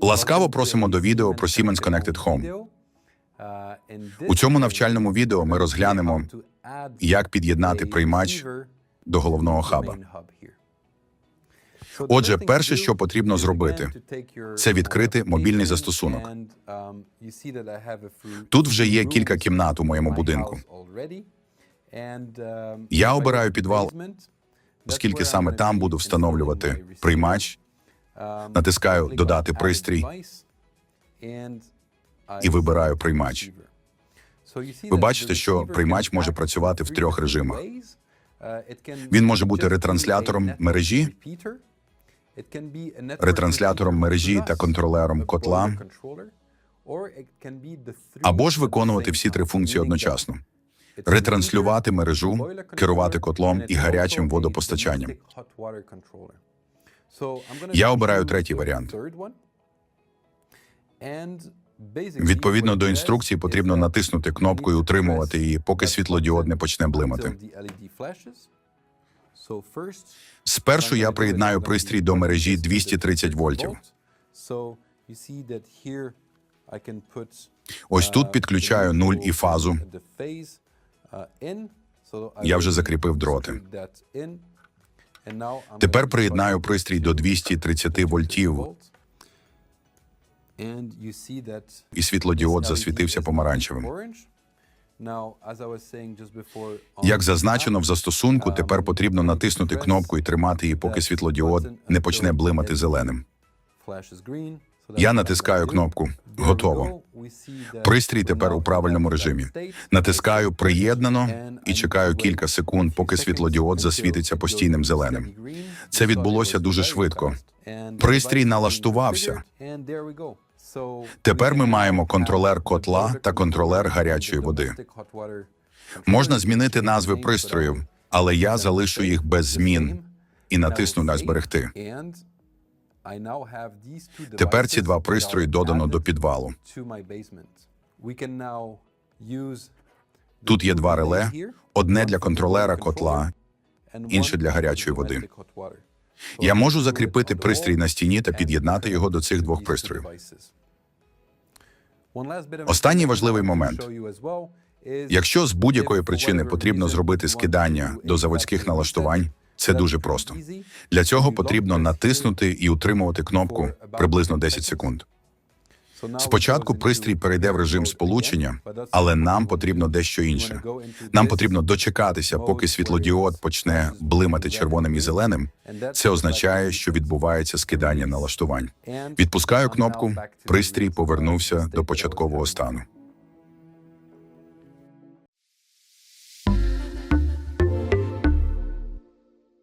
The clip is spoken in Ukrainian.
Ласкаво просимо до відео про Siemens Connected Home. У цьому навчальному відео ми розглянемо, Як під'єднати приймач до головного хаба. Отже, перше, що потрібно зробити, це відкрити мобільний застосунок. Тут вже є кілька кімнат у моєму будинку. Я обираю підвал, Оскільки саме там буду встановлювати приймач, натискаю Додати пристрій і вибираю приймач. Ви бачите, що приймач може працювати в трьох режимах. Він може бути ретранслятором мережі, ретранслятором мережі та контролером котла, або ж виконувати всі три функції одночасно: ретранслювати мережу, керувати котлом і гарячим водопостачанням. Я обираю третій варіант. Відповідно до інструкції, потрібно натиснути кнопку і утримувати її, поки світлодіод не почне блимати. Спершу я приєднаю пристрій до мережі 230 вольтів. Ось тут підключаю нуль і фазу. Я вже закріпив дроти. Тепер приєднаю пристрій до 230 вольтів, і світлодіод засвітився помаранчевим. Як зазначено в застосунку, тепер потрібно натиснути кнопку і тримати її, поки світлодіод не почне блимати зеленим. Я натискаю кнопку Готово. Пристрій тепер у правильному режимі. Натискаю приєднано і чекаю кілька секунд, поки світлодіод засвітиться постійним зеленим. Це відбулося дуже швидко. Пристрій налаштувався. Тепер ми маємо контролер котла та контролер гарячої води. Можна змінити назви пристроїв, але я залишу їх без змін і натисну на зберегти. Тепер ці два пристрої додано до підвалу. Тут є два реле: одне для контролера котла, інше для гарячої води. Я можу закріпити пристрій на стіні та під'єднати його до цих двох пристроїв. Останній важливий момент. Якщо з будь-якої причини потрібно зробити скидання до заводських налаштувань, це дуже просто. Для цього потрібно натиснути і утримувати кнопку приблизно 10 секунд. Спочатку пристрій перейде в режим сполучення, але нам потрібно дещо інше. Нам потрібно дочекатися, поки світлодіод почне блимати червоним і зеленим. Це означає, що відбувається скидання налаштувань. Відпускаю кнопку, пристрій повернувся до початкового стану.